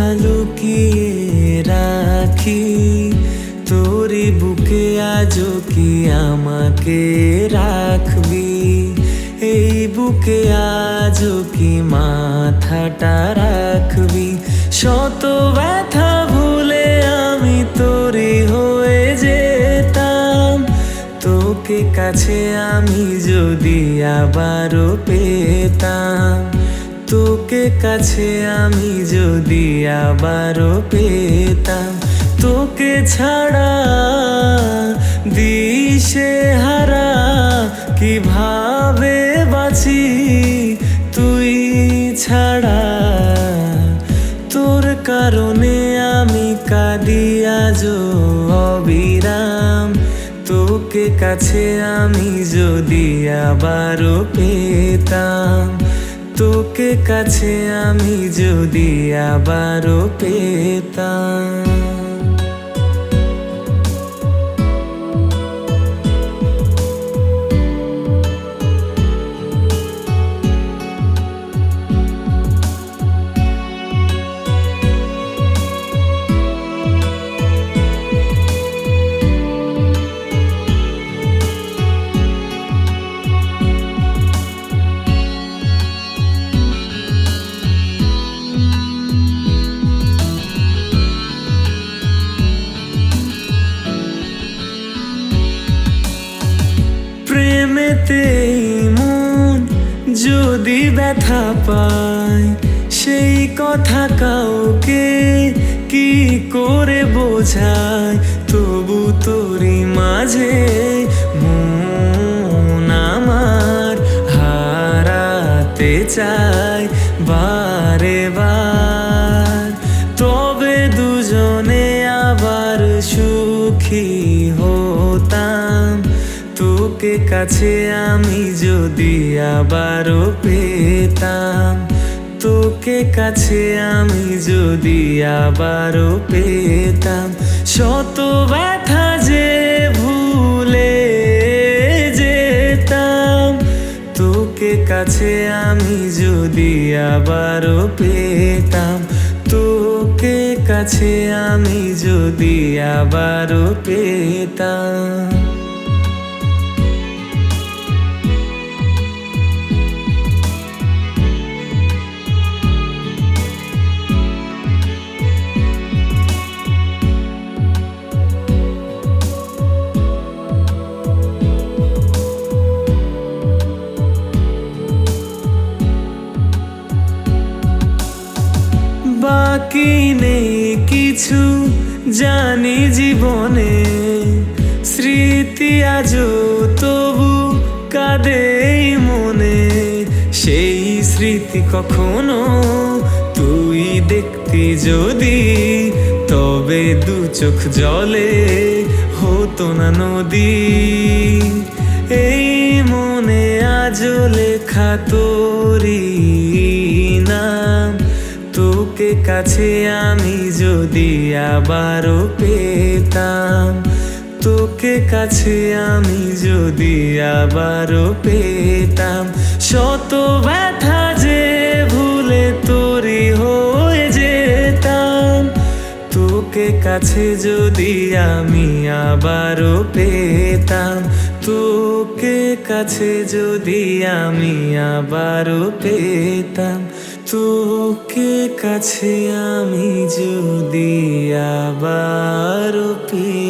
কথা লুকিয়ে রাখি। তোরি বুকে আজও কি আমাকে রাখবি? এই বুকে আজও কি মাথাটা রাখবি? শত ব্যথা ভুলে আমি তোরে হয়ে যেতাম। তোকে কাছে আমি যদি আবারও পেতাম। তোকে কাছে আমি যদি আবারও পেতাম, তোকে ছাড়া দিশে হারা কীভাবে বাঁচি তুই ছাড়া? তোর কারণে আমি কাঁদি আজও অবিরাম, তোকে কাছে আমি যদি আবারও পেতাম তোকে কাছে আমি যদি আবারও পেতাম। প্রেমেতেই মন যদি ব্যথা পায়, সেই কথা কাউকে কি করে বোঝায়? তবু তোরি মাঝে মন আমার হারাতে চায় বারে বার। তবে দুজনে আবার সুখী কাছে আমি যদি আবারও পেতাম, তোকে কাছে আমি যদি আবারও পেতাম। শত ব্যথা যে ভুলে যেতাম, তোকে কাছে আমি যদি আবারও পেতাম, তোকে কাছে আমি যদি আবারও পেতাম। কিছু জানি জীবনে, স্মৃতি আজ তবু কাঁদেই মনে। সেই স্মৃতি কখনো তুই দেখতি যদি, তবে দু চোখ জলে হতো না নদী। এই মনে আজ লেখা তোরি তোকে কাছে আমি যদি আবারও পেতাম, তোকে কাছে আমি যদি আবারও পেতাম। শত ব্যথা যে ভুলে তোরি হয়ে যেতাম, তোকে কাছে যদি আমি আবারও পেতাম, তোকে কাছে যদি আমি আবারও পেতাম। তোকে কাছে আমি যদি আবার পেয়ে